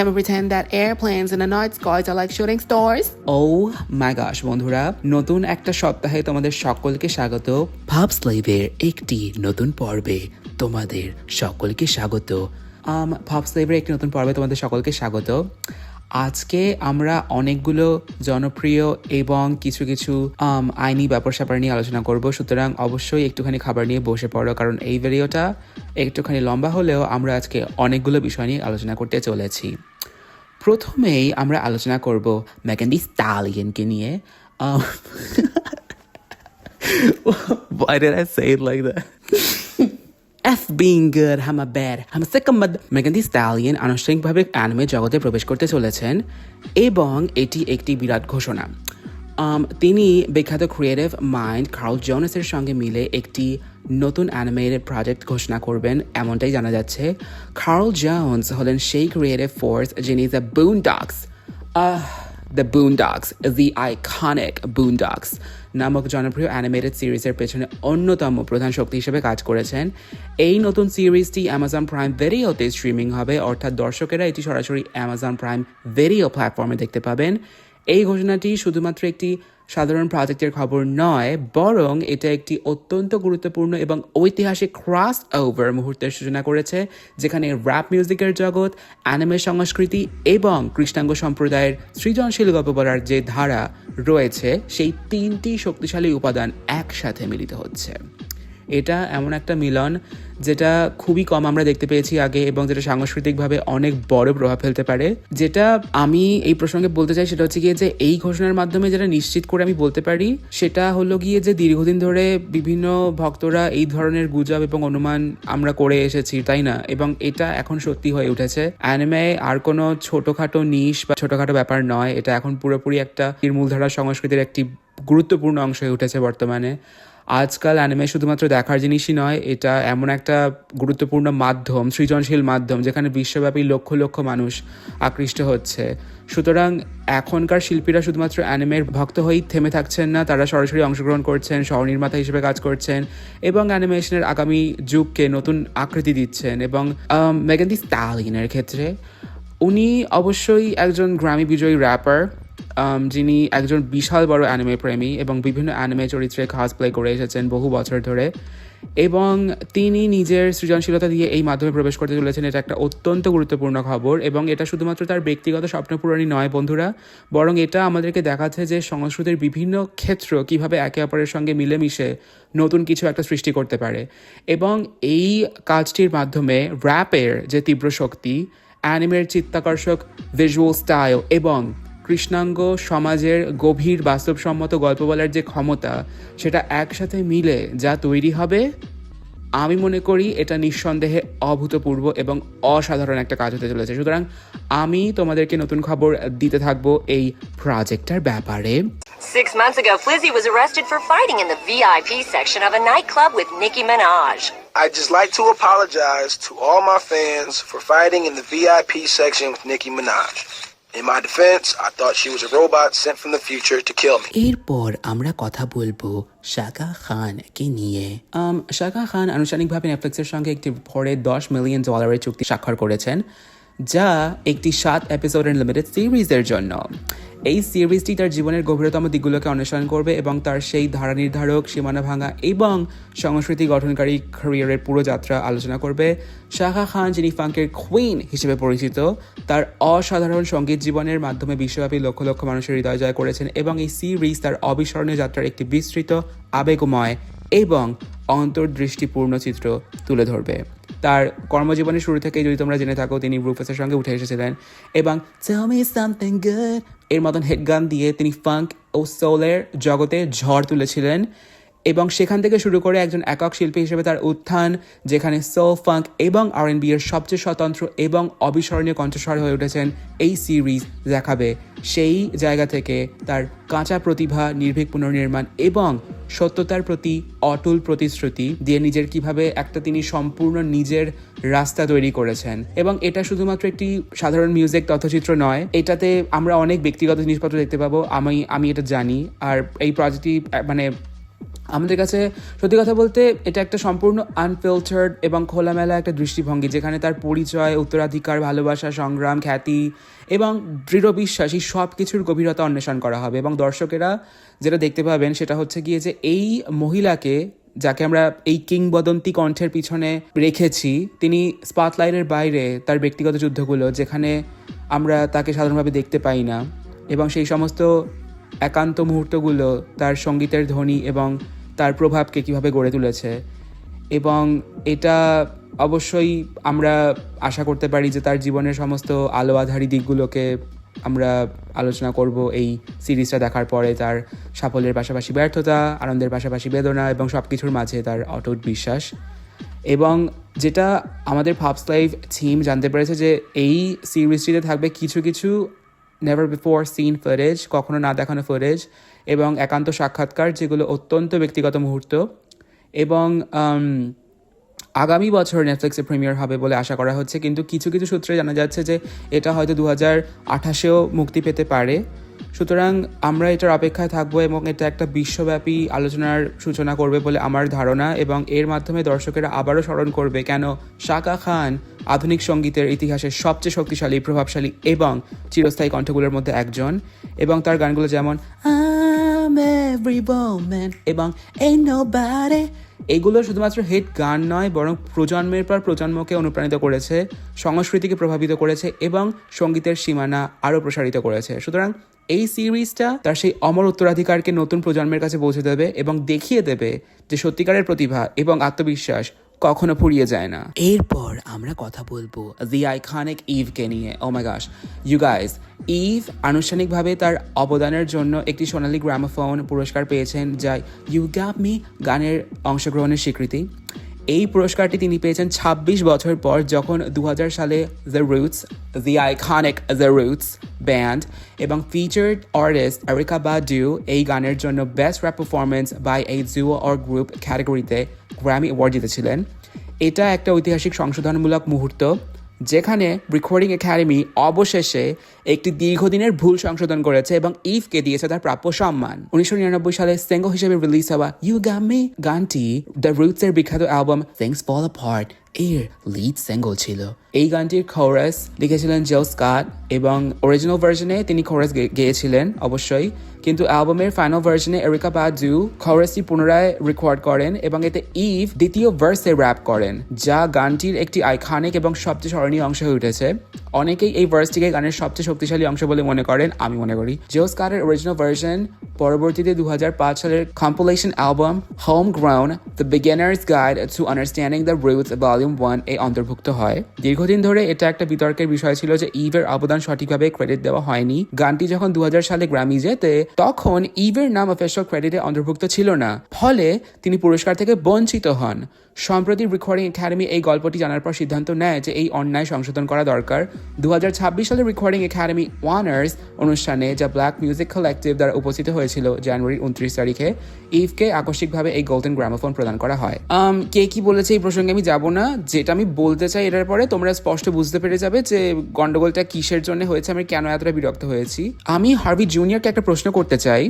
Can we pretend that airplanes in the night skies are like shooting stars? O my gosh, Oh বন্ধুরা নতুন একটা সপ্তাহে তোমাদের সকলকে স্বাগত। ভাবস লাইভের একটি নতুন পর্বে তোমাদের সকলকে স্বাগত। ভাবস লাইভের একটি নতুন পর্বে তোমাদের সকলকে স্বাগত। আজকে আমরা অনেকগুলো জনপ্রিয় এবং কিছু কিছু আইনি ব্যাপার স্যাপার নিয়ে আলোচনা করব। সুতরাং অবশ্যই একটুখানি খাবার নিয়ে বসে পড়ো, কারণ এই ভিডিওটা একটুখানি লম্বা হলেও আমরা আজকে অনেকগুলো বিষয় নিয়ে আলোচনা করতে চলেছি। প্রথমেই আমরা আলোচনা করব ম্যাকেন্ডি স্টালিয়নকে নিয়ে। Why did I say it like that? F being good, I'm a bad, I'm sick of mud. মেগান দি স্টালিয়ন আনুষ্ঠানিকভাবে অ্যানিমে জগতে প্রবেশ করতে চলেছেন এবং এটি একটি বিরাট ঘোষণা Um, তিনি বিখ্যাত ক্রিয়েটিভ মাইন্ড কার্ল জোনাসের সঙ্গে মিলে একটি নতুন অ্যানিমেটেড প্রজেক্ট ঘোষণা করবেন এমনটাই জানা যাচ্ছে কার্ল জোন্স হলেন সেই ক্রিয়েটিভ ফোর্স যিনি the Boondocks the Boondocks the iconic Boondocks নামক জনপ্রিয় অ্যানিমেটেড সিরিজের পেছনে অন্যতম প্রধান শক্তি হিসেবে কাজ করেছেন। এই নতুন সিরিজটি অ্যামাজন প্রাইম ভেরিওতে স্ট্রিমিং হবে, অর্থাৎ দর্শকেরা এটি সরাসরি অ্যামাজন প্রাইম ভেরিও প্ল্যাটফর্মে দেখতে পাবেন। এই ঘোষণাটি শুধুমাত্র একটি সাধারণ প্রজেক্টের খবর নয়, বরং এটা একটি অত্যন্ত গুরুত্বপূর্ণ এবং ঐতিহাসিক ক্রস ওভার মুহূর্তের সূচনা করেছে, যেখানে র্যাপ মিউজিকের জগৎ অ্যানিমে সংস্কৃতি এবং কৃষ্ণাঙ্গ সম্প্রদায়ের সৃজনশীল গল্প বলার যে ধারা রয়েছে, সেই তিনটি শক্তিশালী উপাদান একসাথে মিলিত হচ্ছে। এটা এমন একটা মিলন যেটা খুবই কম আমরা দেখতে পেয়েছি আগে এবং যেটা সাংস্কৃতিকভাবে অনেক বড় প্রভাব ফেলতে পারে। যেটা আমি এই প্রসঙ্গে বলতে চাই সেটা হচ্ছে গিয়ে যে এই ঘোষণার মাধ্যমে যেটা নিশ্চিত করে আমি বলতে পারি, সেটা হলো গিয়ে যে দীর্ঘদিন ধরে বিভিন্ন ভক্তরা এই ধরনের গুজব এবং অনুমান আমরা করে এসেছি, তাই না? এবং এটা এখন সত্যি হয়ে উঠেছে। অ্যানিমে আর কোনো ছোটোখাটো নিশ বা ছোটোখাটো ব্যাপার নয়, এটা এখন পুরোপুরি একটা মূলধারা সংস্কৃতির একটি গুরুত্বপূর্ণ অংশ হয়ে উঠেছে বর্তমানে। আজকাল অ্যানিমে শুধুমাত্র দেখার জিনিসই নয়, এটা এমন একটা গুরুত্বপূর্ণ মাধ্যম, সৃজনশীল মাধ্যম, যেখানে বিশ্বব্যাপী লক্ষ লক্ষ মানুষ আকৃষ্ট হচ্ছে। সুতরাং এখনকার শিল্পীরা শুধুমাত্র অ্যানিমের ভক্ত হয়েই থেমে থাকছেন না, তারা সরাসরি অংশগ্রহণ করছেন, স্বনির্মাতা হিসেবে কাজ করছেন, এবং অ্যানিমেশনের আগামী যুগকে নতুন আকৃতি দিচ্ছেন, এবং মেগান দি স্টালিনের ক্ষেত্রে, উনি অবশ্যই একজন গ্রামী বিজয়ী র্যাপার যিনি একজন বিশাল বড় অ্যানিমে প্রেমী এবং বিভিন্ন অ্যানিমে চরিত্রে খাস প্লে করে এসেছেন বহু বছর ধরে। এবং তিনি নিজের সৃজনশীলতা দিয়ে এই মাধ্যমে প্রবেশ করতে চলেছেন, এটা একটা অত্যন্ত গুরুত্বপূর্ণ খবর। এবং এটা শুধুমাত্র তার ব্যক্তিগত স্বপ্ন পূরণই নয় বন্ধুরা, বরং এটা আমাদেরকে দেখাচ্ছে যে সংস্কৃতির বিভিন্ন ক্ষেত্র কীভাবে একে অপরের সঙ্গে মিলেমিশে নতুন কিছু একটা সৃষ্টি করতে পারে। এবং এই কাজটির মাধ্যমে র্যাপের যে তীব্র শক্তি অ্যানিমের চিত্তাকর্ষক ভিজুয়াল স্টাইল এবং কৃষ্ণাঙ্গ সমাজের গভীর বাস্তবসম্মত গল্প বলার যে ক্ষমতা সেটা একসাথে মিলে যা তৈরি হবে আমি মনে করি এটা নিঃসন্দেহে অভূতপূর্ব এবং অসাধারণ একটা কাজ হতে চলেছে সুতরাং আমি তোমাদেরকে নতুন খবর দিতে থাকব এই প্রজেক্টটার ব্যাপারে Six months ago, Flizzy was arrested for fighting in the VIP section of a nightclub with Nicki Minaj. I'd just like to apologize to all my fans for fighting in the VIP section with Nicki Minaj. In my defense, I thought she was a robot sent from the future to kill me. এরপর আমরা কথা বলব শাকা খানকে নিয়ে আম, শাকা খান আনুষ্ঠানিকভাবে নেটফ্লিক্সের সঙ্গে একটি পরে দশ মিলিয়ন ডলারের চুক্তি স্বাক্ষর করেছেন যা একটি সাত এপিসোডের লিমিটেড সিরিজের জন্য এই সিরিজটি তার জীবনের গভীরতম দিকগুলোকে অন্বেষণ করবে এবং তার সেই ধারা নির্ধারক, সীমানা ভাঙা এবং সংস্কৃতি গঠনকারী ক্যারিয়ারের পুরো যাত্রা আলোচনা করবে। শাখা খান, যিনি ফাঙ্কের কুইন হিসেবে পরিচিত, তার অসাধারণ সংগীত জীবনের মাধ্যমে বিশ্বব্যাপী লক্ষ লক্ষ মানুষের হৃদয় জয় করেছেন এবং এই সিরিজ তার অবিস্মরণীয় যাত্রার একটি বিস্তৃত, আবেগময় এবং অন্তর্দৃষ্টিপূর্ণ চিত্র তুলে ধরবে। তার কর্মজীবনের শুরু থেকেই যদি তোমরা জেনে থাকো, তিনি রুফাসের সঙ্গে উঠে এসেছিলেন এবং সামথিং এর মতন হেড গান দিয়ে তিনি ফাঙ্ক ও সোলের জগতে ঝড় তুলেছিলেন। এবং সেখান থেকে শুরু করে একজন একক শিল্পী হিসেবে তার উত্থান, যেখানে সোল ফাঙ্ক এবং আর এন এর সবচেয়ে স্বতন্ত্র এবং অবিস্মরণীয় কণ্ঠস্বর হয়ে উঠেছেন এই সিরিজ দেখাবে। সেই জায়গা থেকে তার কাঁচা প্রতিভা, নির্ভীক পুনর্নির্মাণ এবং সত্যতার প্রতি অটল প্রতিশ্রুতি দিয়ে নিজের কীভাবে একটা তিনি সম্পূর্ণ নিজের রাস্তা তৈরি করেছেন। এবং এটা শুধুমাত্র একটি সাধারণ মিউজিক তথ্যচিত্র নয়, এটাতে আমরা অনেক ব্যক্তিগত জিনিসপত্র দেখতে পাবো। আমি আমি এটা জানি। আর এই প্রজেক্টটি মানে আমাদের কাছে সত্যি কথা বলতে এটা একটা সম্পূর্ণ আনফিল্টার্ড এবং খোলামেলা একটা দৃষ্টিভঙ্গি, যেখানে তার পরিচয়, উত্তরাধিকার, ভালোবাসা, সংগ্রাম, খ্যাতি এবং দৃঢ় বিশ্বাস, এই সব কিছুর গভীরতা অন্বেষণ করা হবে। এবং দর্শকেরা যেটা দেখতে পাবেন সেটা হচ্ছে গিয়ে যে এই মহিলাকে যাকে আমরা এই কিংবদন্তি কণ্ঠের পিছনে রেখেছি, তিনি স্পটলাইটের বাইরে তার ব্যক্তিগত যুদ্ধগুলো, যেখানে আমরা তাকে সাধারণভাবে দেখতে পাই না এবং সেই সমস্ত একান্ত মুহূর্তগুলো তার সঙ্গীতের ধ্বনি এবং তার প্রভাবকে কীভাবে গড়ে তুলেছে। এবং এটা অবশ্যই আমরা আশা করতে পারি যে তার জীবনের সমস্ত আলো আধারী দিকগুলোকে আমরা আলোচনা করব এই সিরিজটা দেখার পরে তার সাফল্যের পাশাপাশি ব্যর্থতা, আনন্দের পাশাপাশি বেদনা এবং সব কিছুর মাঝে তার অটুট বিশ্বাস। এবং যেটা আমাদের ফাবস লাইভ থিম জানতে পেরেছে যে এই সিরিজটিতে থাকবে কিছু কিছু নেভার বিফোর সিন ফুটেজ কখনো না দেখানো ফুটেজ এবং একান্ত সাক্ষাৎকার, যেগুলো অত্যন্ত ব্যক্তিগত মুহূর্ত, এবং আগামী বছর নেটফ্লিক্সে প্রিমিয়ার হবে বলে আশা করা হচ্ছে। কিন্তু কিছু কিছু সূত্রে জানা যাচ্ছে যে এটা হয়তো দু হাজার আঠাশেও মুক্তি পেতে পারে। সুতরাং আমরা এটার অপেক্ষায় থাকব এবং এটা একটা বিশ্বব্যাপী আলোচনার সূচনা করবে বলে আমার ধারণা এবং এর মাধ্যমে দর্শকেরা আবারও স্মরণ করবে কেন শাকা খান আধুনিক সঙ্গীতের ইতিহাসের সবচেয়ে শক্তিশালী, প্রভাবশালী এবং চিরস্থায়ী কণ্ঠগুলোর মধ্যে একজন এবং তার গানগুলো যেমন I'm every woman. এবং Ain't Nobody. এগুলো শুধুমাত্র হিট গান নয় বরং প্রজন্মের পর প্রজন্মকে অনুপ্রাণিত করেছে সংস্কৃতিকে প্রভাবিত করেছে এবং সঙ্গীতের সীমানা আরও প্রসারিত করেছে। সুতরাং এই সিরিজটা তার সেই অমর উত্তরাধিকারকে নতুন প্রজন্মের কাছে পৌঁছে দেবে এবং দেখিয়ে দেবে যে সত্যিকারের প্রতিভা এবং আত্মবিশ্বাস কখনো ফুরিয়ে যায় না। এরপর আমরা কথা বলব দি আইকনিক ইভকে নিয়ে। ও my gosh you guys Eve আনুষ্ঠানিকভাবে তার অবদানের জন্য একটি সোনালী গ্রামোফোন পুরস্কার পেয়েছেন, যা ইউ গ্যাপ মি গানের অংশগ্রহণের স্বীকৃতি। এই পুরস্কারটি তিনি পেয়েছেন ২৬ বছর পর, যখন দু হাজার সালে the Roots the iconic the Roots band এবং featured artist Erykah Badu এই গানের জন্য best rap performance by a duo or group ক্যাটাগরিতে গ্র্যামি অ্যাওয়ার্ড জিতেছিলেন। এটা একটা ঐতিহাসিক সংশোধনমূলক মুহূর্ত, যেখানে রেকর্ডিং একাডেমি অবশেষে একটি দীর্ঘদিনের ভুল সংশোধন করেছে এবং ইভকে দিয়েছে তার প্রাপ্য সম্মান। উনিশশো নিরানব্বই সালে সিঙ্গল হিসেবে রিলিজ হওয়া ইউ গামি গানটি দ্য রুটস এর বিখ্যাত অ্যালবাম থিংস ফল অ্যাপার্ট এর লিড সিঙ্গল ছিল। এই গানটির খোরাস লিখেছিলেন জেল স্কাট এবং অরিজিনাল ভার্জনে তিনি খোরাস গেয়েছিলেন অবশ্যই। কিন্তু অ্যালবামের ফাইনাল ভার্জনে এরিকা বাদু খোরাসটি পুনরায় রেকর্ড করেন এবং এতে ইভ দ্বিতীয় ভার্সে র্যাপ করেন, যা গানটির একটি আইকনিক এবং সবচেয়ে স্মরণীয় অংশ হয়ে উঠেছে। অনেকেই এই ভার্সটিকে গানের সবচেয়ে শক্তিশালী অংশ বলে মনে করেন আমি মনে করি। জিও স্কারের অরিজিনাল ভার্সন পরবর্তীতে দু হাজার পাঁচ সালের compilation album Home Ground the Beginners Guide to Understanding the Roots volume one এ অন্তর্ভুক্ত হয়। দীর্ঘদিন ধরে এটা একটা বিতর্কের বিষয় ছিল যে ইভের অবদান সঠিকভাবে ক্রেডিট দেওয়া হয়নি। গানটি যখন দু হাজার সালে গ্র্যামি জেতে, তখন ইভের নাম অফিসিয়াল ক্রেডিটে অন্তর্ভুক্ত ছিল না। ফলে তিনি পুরস্কার থেকে বঞ্চিত হন। সম্প্রতি রেকর্ডিং একাডেমি এই গল্পটি জানার পর সিদ্ধান্ত নেয় যে এই অন্যায় সংশোধন করা দরকার। দু সালে রেকর্ডিং একাডেমি ওয়ানার্স অনুষ্ঠানে যা ব্ল্যাক মিউজিক কালেকটিভ দ্বারা উপস্থিত হয়েছিল জানুয়ারির উনত্রিশ তারিখে ইভকে আকস্মিকভাবে এই গোল্ডেন গ্রামোফোন প্রদান করা হয়। কে কি বলেছে এই প্রসঙ্গে আমি যাব না। যেটা আমি বলতে চাই এটার পরে তোমরা স্পষ্ট বুঝতে পেরে যাবে যে গন্ডগোলটা কিসের জন্য হয়েছে, আমি কেন এতটা বিরক্ত হয়েছি। আমি হার্ভি জুনিয়রকে একটা প্রশ্ন করতে চাই।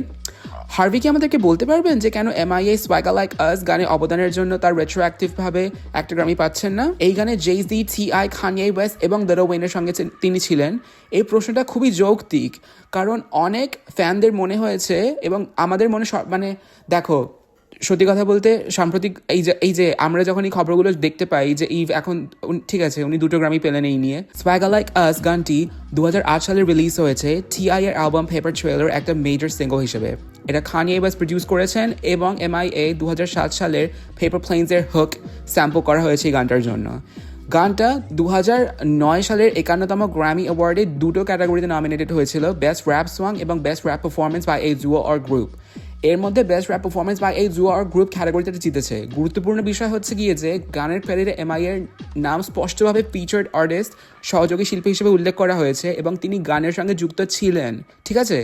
হার্ভি কি আমাদেরকে বলতে পারবেন যে কেন M MIA swagga like us গানে অবদানের জন্য তার রেট্রোঅ্যাক্টিভ ভাবে একটা গ্রামি পাচ্ছেন না। এই গানে জেই জি থি আই খানিয়ে ওয়েস এবং দ্য ওয়েনের সঙ্গে তিনি ছিলেন। এই প্রশ্নটা খুবই যৌক্তিক, কারণ অনেক ফ্যানদের মনে হয়েছে এবং আমাদের মনে মানে দেখো সত্যি কথা বলতে সাম্প্রতিক এই যে এই যে আমরা যখন এই খবরগুলো দেখতে পাই যে ইভ এখন ঠিক আছে, উনি দুটো গ্রামি পেলেন এই নিয়ে। স্প্যাগা লাইক আস গানটি দু সালে রিলিজ হয়েছে। টিআই এর অ্যালবাম পেপার ট্রেলার একটা মেজর সিঙ্গল হিসেবে। এটা খানিয়ে বাস প্রডিউস করেছেন এবং এমআইএ দু সাত সালের পেপার প্লেন্সের হুক স্যাম্পল করা হয়েছে এই গানটার জন্য। গানটা দু হাজার নয় সালের একান্নতম গ্র্যামি অ্যাওয়ার্ডে দুটো ক্যাটাগরিতে নমিনেটেড হয়েছিল বেস্ট র্যাপ সং এবং best rap performance by a duo or group এর মধ্যে best rap performance by a duo or group ক্যাটাগরিতে জিতেছে। গুরুত্বপূর্ণ বিষয় হচ্ছে গিয়ে যে, গানের ক্রেডিটে এমআই এর নাম স্পষ্টভাবে ফিচার্ড আর্টিস্ট সহযোগী শিল্পী হিসেবে উল্লেখ করা হয়েছে এবং তিনি গানের সঙ্গে যুক্ত ছিলেন, ঠিক আছে?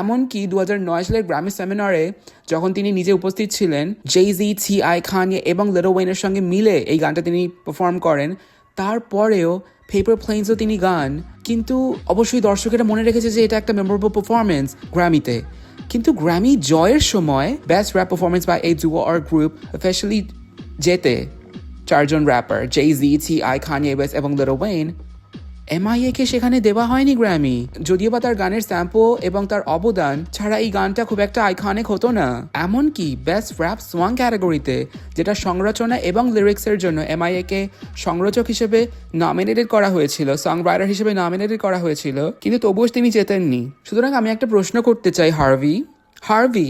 এমনকি দু হাজার নয় সালের গ্রামি সেমিনারে যখন তিনি নিজে উপস্থিত ছিলেন জেই জি ছি আই খান এবং লিটল ওয়েনের সঙ্গে মিলে এই গানটা তিনি পারফর্ম করেন। তারপরেও পেপার প্লেন্সও তিনি গান। কিন্তু অবশ্যই দর্শকেরা মনে রেখেছে যে, এটা একটা মেমোরেবল পারফরমেন্স গ্রামিতে কিন্তু গ্র্যামি জয়ের সময় best rap performance by a duo or group officially জেতে চারজন rapper Jay Z T I Kanye West এবং লিটল ওয়েন এমআইএ কে সেখানে দেওয়া হয়নি গ্র্যামি যদিও বা তার গানের স্যাম্পো এবং তার অবদান ছাড়া এই গানটা খুব একটা আইকনিক হতো না। এমনকি বেস্ট র্যাপ সোয়াং ক্যাটাগরিতে যেটা সংরচনা এবং লিরিক্সের জন্য এমআইএ কে সংরচক হিসেবে নমিনেটেড করা হয়েছিল সং রাইটার হিসেবে নমিনেটেড করা হয়েছিল, কিন্তু তবুও তিনি জেতেননি। সুতরাং আমি একটা প্রশ্ন করতে চাই হার্ভি। হার্ভি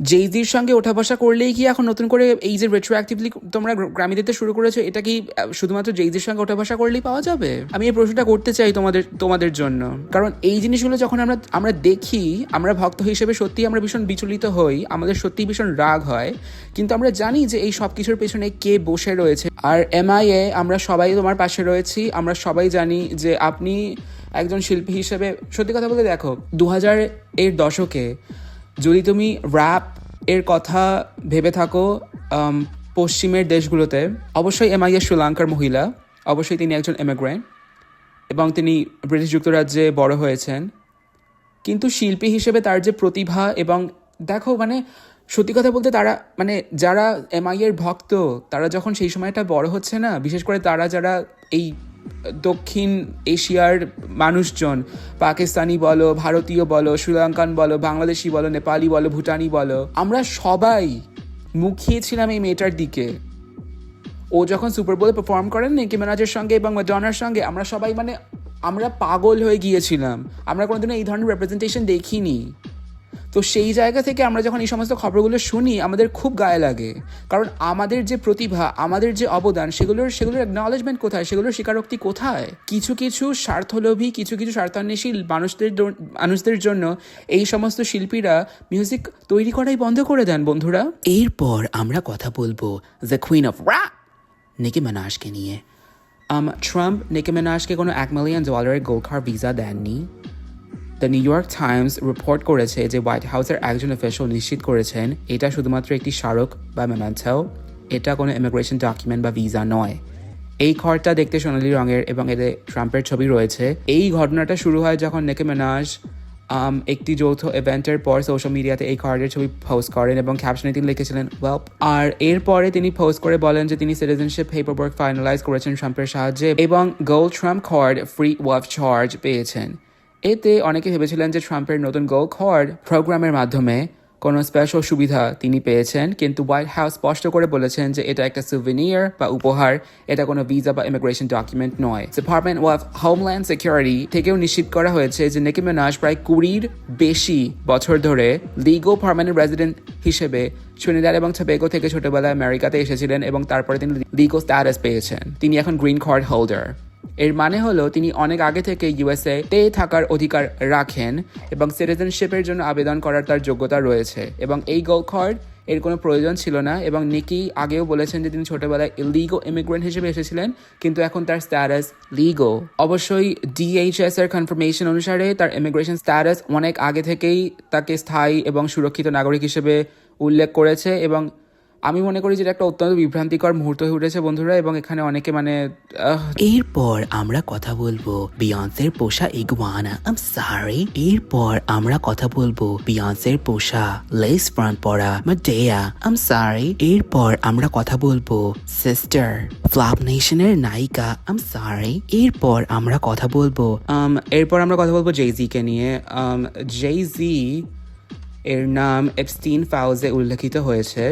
জেইজির সঙ্গে ওঠা বসা করলেই কি এখন নতুন করে এই যে রেট্রোঅ্যাক্টিভলি তোমরা গ্রামে দিতে শুরু করেছ, এটা কি শুধুমাত্র জেইজির সঙ্গে ওঠা বসা করলেই পাওয়া যাবে? আমি এই প্রশ্নটা করতে চাই তোমাদের তোমাদের জন্য। কারণ এই জিনিসগুলো যখন আমরা আমরা দেখি, আমরা ভক্ত হিসেবে সত্যি আমরা ভীষণ বিচলিত হই, আমাদের সত্যি ভীষণ রাগ হয়। কিন্তু আমরা জানি যে এই সব কিছুর পেছনে কে বসে রয়েছে। আর এমআইএ আমরা সবাই তোমার পাশে রয়েছি, আমরা সবাই জানি যে আপনি একজন শিল্পী হিসেবে, সত্যি কথা বলে দেখো দু হাজার এর দশকে যদি তুমি র্যাপ এর কথা ভেবে থাকো পশ্চিমের দেশগুলোতে, অবশ্যই এমআইএ শ্রীলঙ্কার মহিলা, অবশ্যই তিনি একজন এমিগ্রেন্ট এবং তিনি ব্রিটিশ যুক্তরাজ্যে বড় হয়েছেন। কিন্তু শিল্পী হিসেবে তার যে প্রতিভা এবং দেখো মানে সত্যি কথা বলতে তারা মানে যারা এমআই এর ভক্ত, তারা যখন সেই সময়টা বড় হচ্ছে না, বিশেষ করে তারা যারা এই দক্ষিণ এশিয়ার মানুষজন, পাকিস্তানি বলো, ভারতীয় বলো, শ্রীলঙ্কান বলো, বাংলাদেশি বলো, নেপালি বলো, ভুটানি বলো, আমরা সবাই মুখিয়েছিলাম এই মেয়েটার দিকে। ও যখন সুপার বোলে পারফর্ম করেন নিকি মিনাজের সঙ্গে এবং ম্যাডোনার সঙ্গে, আমরা সবাই মানে আমরা পাগল হয়ে গিয়েছিলাম। আমরা কোনোদিনও এই ধরনের রেপ্রেজেন্টেশন দেখিনি। তো সেই জায়গা থেকে আমরা যখন এই সমস্ত খবরগুলো শুনি আমাদের খুব গায়ে লাগে। কারণ আমাদের যে প্রতিভা আমাদের যে অবদান সেগুলোর সেগুলোর অ্যাকনলেজমেন্ট কোথায়? সেগুলোর স্বীকারোক্তি কোথায়? কিছু কিছু স্বার্থলোভী কিছু কিছু স্বার্থান্বেষী মানুষদের মানুষদের জন্য এই সমস্ত শিল্পীরা মিউজিক তৈরি করাই বন্ধ করে দেন বন্ধুরা। এরপর আমরা কথা বলব the queen of rap Nicki মিনাজকে নিয়ে। Um, ট্রাম্প নিকি মিনাজকে কোনো এক মিলিয়ন ডলারের গোলখার ভিসা দেননি। The New York Times report করেছে যে হোয়াইট হাউসের একজন অফিসিয়াল নিশ্চিত করেছেন, এটা শুধুমাত্র একটি স্মারক বা মেমেন্টো এটা কোনো ইমিগ্রেশন ডকুমেন্ট বা ভিসা নয়। এই ঘরটা দেখতে সোনালি রঙের এবং এতে ট্রাম্পের ছবি রয়েছে। এই ঘটনাটা শুরু হয় যখন নেকে মেনাজ একটি যৌথ ইভেন্টের পর সোশ্যাল মিডিয়াতে এই কার্ডের ছবি পোস্ট করেন এবং ক্যাপশনে তিনি লিখেছিলেন ওয়েল আর এরপরে তিনি পোস্ট করে বলেন যে তিনি সিটিজেনশিপ পেপার ওয়ার্ক ফাইনালাইজ করেছেন ট্রাম্পের সাহায্যে এবং গোল্ড ট্রাম্প কার্ড ফ্রি ওয়াফ চার্জ পেয়েছেন। এতে অনেকে ভেবেছিলেন যে ট্রাম্পের নতুন গোল্ড কার্ড প্রোগ্রামের মাধ্যমে কোনো স্পেশাল সুবিধা তিনি পেয়েছেন, কিন্তু হোয়াইট হাউস স্পষ্ট করে বলেছেন যে এটা একটা সুভিনিয়ার বা উপহার, এটা কোনো ভিসা বা ইমিগ্রেশন ডকুমেন্ট নয়। ডিপার্টমেন্ট অফ হোমল্যান্ড সিকিউরিটি থেকেও নিশ্চিত করা হয়েছে যে নেকি মিনাজ প্রায় কুড়ির বেশি বছর ধরে লিগো পার্মানেন্ট রেসিডেন্ট হিসেবে ট্রিনিডাড এবং টোবেগো থেকে ছোটবেলায় আমেরিকাতে এসেছিলেন এবং তারপরে তিনি লিগো স্ট্যাটাস পেয়েছেন। তিনি এখন গ্রিন কার্ড হোল্ডার এর মানে হলো তিনি অনেক আগে থেকে ইউএসএ তে থাকার অধিকার রাখেন এবং সিটিজেনশিপের জন্য আবেদন করার তার যোগ্যতা রয়েছে এবং এই গোল কার্ড এর কোনো প্রয়োজন ছিল না এবং নিকি আগেও বলেছেন যে তিনি ছোটবেলায় ইলিগো ইমিগ্রেন্ট হিসেবে এসেছিলেন, কিন্তু এখন তার স্ট্যাটাস লিগো অবশ্যই ডিএইচএস এর কনফার্মেশন অনুসারে তার ইমিগ্রেশন স্ট্যাটাস অনেক আগে থেকেই তাকে স্থায়ী এবং সুরক্ষিত নাগরিক হিসেবে উল্লেখ করেছে এবং আমি মনে করি যে এটা একটা অত্যন্ত বিভ্রান্তিকর মুহূর্ত হয়ে উঠেছে বন্ধুরা এবং এখানে অনেকে মানে এরপর আমরা কথা বলব বিয়ন্সের পোষা ইগুয়ানা। আম সরি এরপর আমরা কথা বলব বিয়ন্সের পোষা লেস ফ্রন্ট পরা মাডেয়া আম সরি এরপর আমরা কথা বলব সিস্টার ফ্লাপ নেশনের নায়িকা। আম সরি এরপর আমরা কথা বলব um, এরপর আমরা কথা বলব জেইজি কে নিয়ে। জেইজি এর নাম এপস্টিন ফাউজে উল্লেখিত হয়েছে।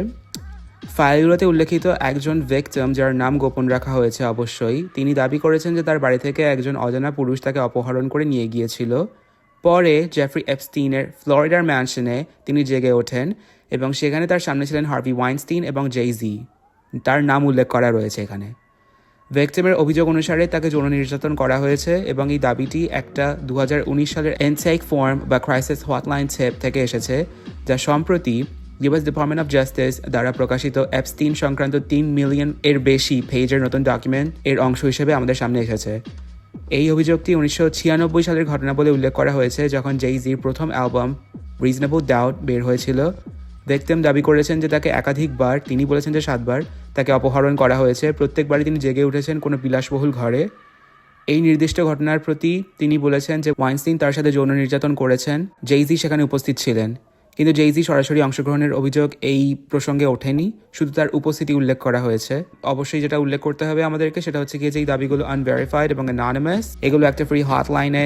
ফাইলগুলোতে উল্লেখিত একজন ভিকটিম যার নাম গোপন রাখা হয়েছে অবশ্যই, তিনি দাবি করেছেন যে তার বাড়ি থেকে একজন অজানা পুরুষ তাকে অপহরণ করে নিয়ে গিয়েছিল। পরে জেফ্রি এপস্টিনের ফ্লোরিডার ম্যানশনে তিনি জেগে ওঠেন এবং সেখানে তার সামনে ছিলেন হার্ভি ওয়াইনস্টিন এবং জেইজি। তার নাম উল্লেখ করা রয়েছে এখানে। ভেক্টিমের অভিযোগ অনুসারে তাকে যৌন নির্যাতন করা হয়েছে এবং এই দাবিটি একটা দু হাজার উনিশ সালের এনসাইক ফর্ম বা ক্রাইসিস হটলাইন সেপ থেকে এসেছে, যা সম্প্রতি ইউএস ডিপার্টমেন্ট অফ জাস্টিস দ্বারা প্রকাশিত অ্যাপস্টিন সংক্রান্ত তিন মিলিয়ন এর বেশি পেজের নতুন ডকুমেন্ট এর অংশ হিসেবে আমাদের সামনে এসেছে। এই অভিযোগটি উনিশশো ছিয়ানব্বই সালের ঘটনা বলে উল্লেখ করা হয়েছে, যখন জেই জির প্রথম অ্যালবাম রিজনেবল ডাউট বের হয়েছিল। দেখতেম দাবি করেছেন যে তাকে একাধিকবার, তিনি বলেছেন যে সাতবার তাকে অপহরণ করা হয়েছে। প্রত্যেকবারই তিনি জেগে উঠেছেন কোনো বিলাসবহুল ঘরে। এই নির্দিষ্ট ঘটনার প্রতি তিনি বলেছেন যে ওয়াইনস্টিন তার সাথে যৌন নির্যাতন করেছেন। জেইজি সেখানে উপস্থিত ছিলেন। কিন্তু জেইজি সরাসরি অংশগ্রহণের অভিযোগ এই প্রসঙ্গে ওঠেনি, শুধু তার উপস্থিতি উল্লেখ করা হয়েছে। অবশ্যই যেটা উল্লেখ করতে হবে আমাদেরকে, সেটা হচ্ছে গিয়ে যে এই দাবিগুলো আনভেরিফাইড এবং অ্যাননিমাস এগুলো একটা ফ্রি হটলাইনে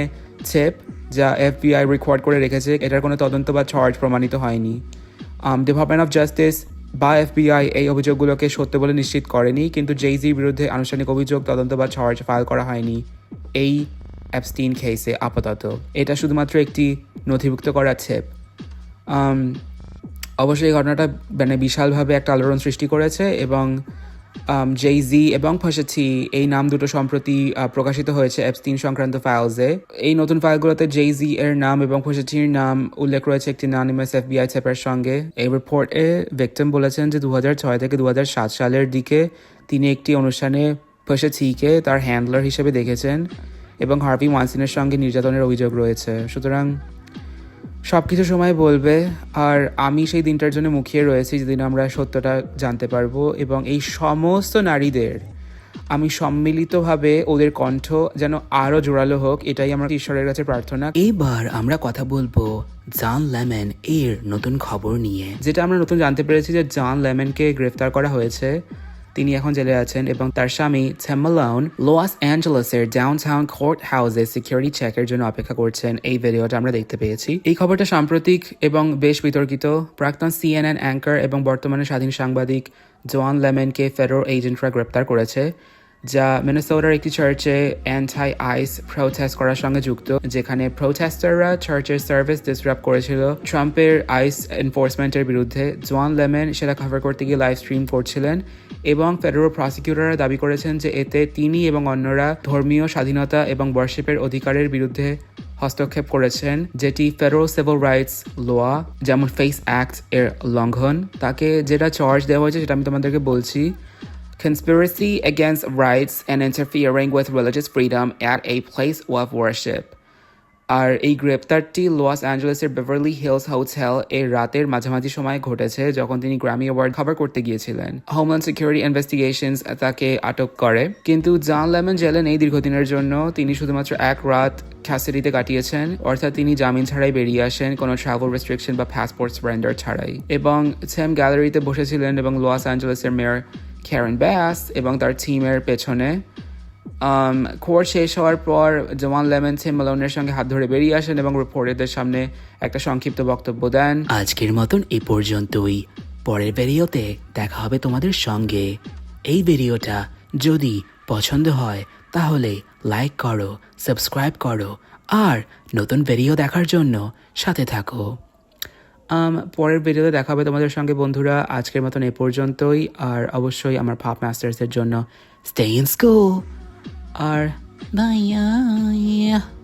চেপ যা এফবিআই রেকর্ড করে রেখেছে। এটার কোনো তদন্ত বা চার্জ প্রমাণিত হয়নি। ডিপার্টমেন্ট অফ জাস্টিস বা এফবিআই এই অভিযোগগুলোকে সত্য বলে নিশ্চিত করেনি, কিন্তু জেইজির বিরুদ্ধে আনুষ্ঠানিক অভিযোগ, তদন্ত বা চার্জ ফাইল করা হয়নি। এই অ্যাবস্টিন খেয়েছে আপাতত। এটা শুধুমাত্র একটি নথিভুক্ত করা ছেপ। অবশ্যই এই ঘটনাটা মানে বিশালভাবে একটা আলোড়ন সৃষ্টি করেছে এবং জেই জি এবং ফসেছি এই নাম দুটো সম্প্রতি প্রকাশিত হয়েছে অ্যাপস্টিন সংক্রান্ত ফাইলসে এই নতুন ফাইলগুলোতে জেই জি এর নাম এবং ফসেছির নাম উল্লেখ রয়েছে একটি নানিমাস এফবিআই চ্যাপের সঙ্গে। এই রিপোর্টে ভিক্টিম বলেছেন যে দু ছয় থেকে দু সালের দিকে তিনি একটি অনুষ্ঠানে ফসেছিকে তার হ্যান্ডলার হিসেবে দেখেছেন এবং হার্ভি ওয়ানসিনের সঙ্গে নির্যাতনের অভিযোগ রয়েছে। সুতরাং সব কিছু সময় বলবে আর আমি সেই দিনটার জন্য মুখিয়ে রয়েছি যেদিন আমরা সত্যটা জানতে পারব এবং এই সমস্ত নারীদের আমি সম্মিলিতভাবে ওদের কণ্ঠ যেন আরও জোরালো হোক এটাই আমার ঈশ্বরের কাছে প্রার্থনা। এবার আমরা কথা বলব জান লেমন এর নতুন খবর নিয়ে। যেটা আমরা নতুন জানতে পেরেছি যে জান লেমনকে গ্রেফতার করা হয়েছে। তিনি এখন জেলে আছেন এবং তার স্বামী থেমালাউন লস অ্যাঞ্জেলেসের ডাউন টাউন কোর্ট হাউসে সিকিউরিটি চেকের জন্য অপেক্ষা করছেন। এই ভিডিওটা আমরা দেখতে পেয়েছি। এই খবরটা সাম্প্রতিক এবং বেশ বিতর্কিত। প্রাক্তন সিএনএন অ্যাঙ্কার এবং বর্তমানে স্বাধীন সাংবাদিক জোয়ান লেমেনকে ফেডারো এজেন্টরা গ্রেপ্তার করেছে। যা মিনেসোটার একটি চার্চে অ্যান্টাই আইস প্রোটেস্ট করার সঙ্গে যুক্ত, যেখানে প্রোটেস্টাররা চার্চের সার্ভিস ডিসরাপ্ট করেছিল। ট্রাম্পের আইস এনফোর্সমেন্টের বিরুদ্ধে জোয়ান লেমেন সেটা কভার করতে গিয়ে লাইভ স্ট্রিম করছিলেন এবং ফেডারেল প্রসিকিউটররা দাবি করেছেন যে এতে তিনি এবং অন্যরা ধর্মীয় স্বাধীনতা এবং বর্শিপের অধিকারের বিরুদ্ধে হস্তক্ষেপ করেছেন, যেটি ফেডারেল সিভিল রাইটস লোয়া যেমন ফেস অ্যাক্ট এর লঙ্ঘন। তাকে যেটা চার্জ দেওয়া হয়েছে সেটা আমি তোমাদেরকে বলছি। Conspiracy against rights and interfering with religious freedom at a place of worship. আর এই গ্রেপ্তারটি লস অ্যাঞ্জেলেসের বেভারলি হিলস হোটেল এর রাতের মাঝামাঝি সময় ঘটেছে, যখন তিনি গ্র্যামি অ্যাওয়ার্ড কভার করতে গিয়েছিলেন। হোমল্যান্ড সিকিউরিটি ইনভেস্টিগেশনস তাকে আটক করে। কিন্তু জান লেমন জেলে নেই দীর্ঘদিনের জন্য। তিনি শুধুমাত্র এক রাত ক্যাসিডিতে কাটিয়েছেন, অর্থাৎ তিনি জামিন ছাড়াই বেরিয়ে আসেন কোনো ট্রাভেল রেস্ট্রিকশন বা পাসপোর্ট সারেন্ডার ছাড়াই। এবং সেম গ্যালারিতে বসেছিলেন এবং লস অ্যাঞ্জেলেসের মেয়র ক্যারেন ব্যাস এবং তার টিমের পেছনে। কোর্ট শেষ হওয়ার পর জওয়ান লেমন সেম মালোনের সঙ্গে হাত ধরে বেরিয়ে আসেন এবং রিপোর্টারদের সামনে একটা সংক্ষিপ্ত বক্তব্য দেন। আজকের মতন এ পর্যন্তই। পরের ভিডিওতে দেখা হবে তোমাদের সঙ্গে। এই ভিডিওটা যদি পছন্দ হয় তাহলে লাইক করো সাবস্ক্রাইব করো আর নতুন ভিডিও দেখার জন্য সাথে থাকো। Um, পরের ভিডিওতে দেখা হবে তোমাদের সঙ্গে বন্ধুরা। আজকের মতন এ পর্যন্তই। আর অবশ্যই আমার ভাব মাস্টার্সের জন্য স্টে ইন স্কুল আর বাই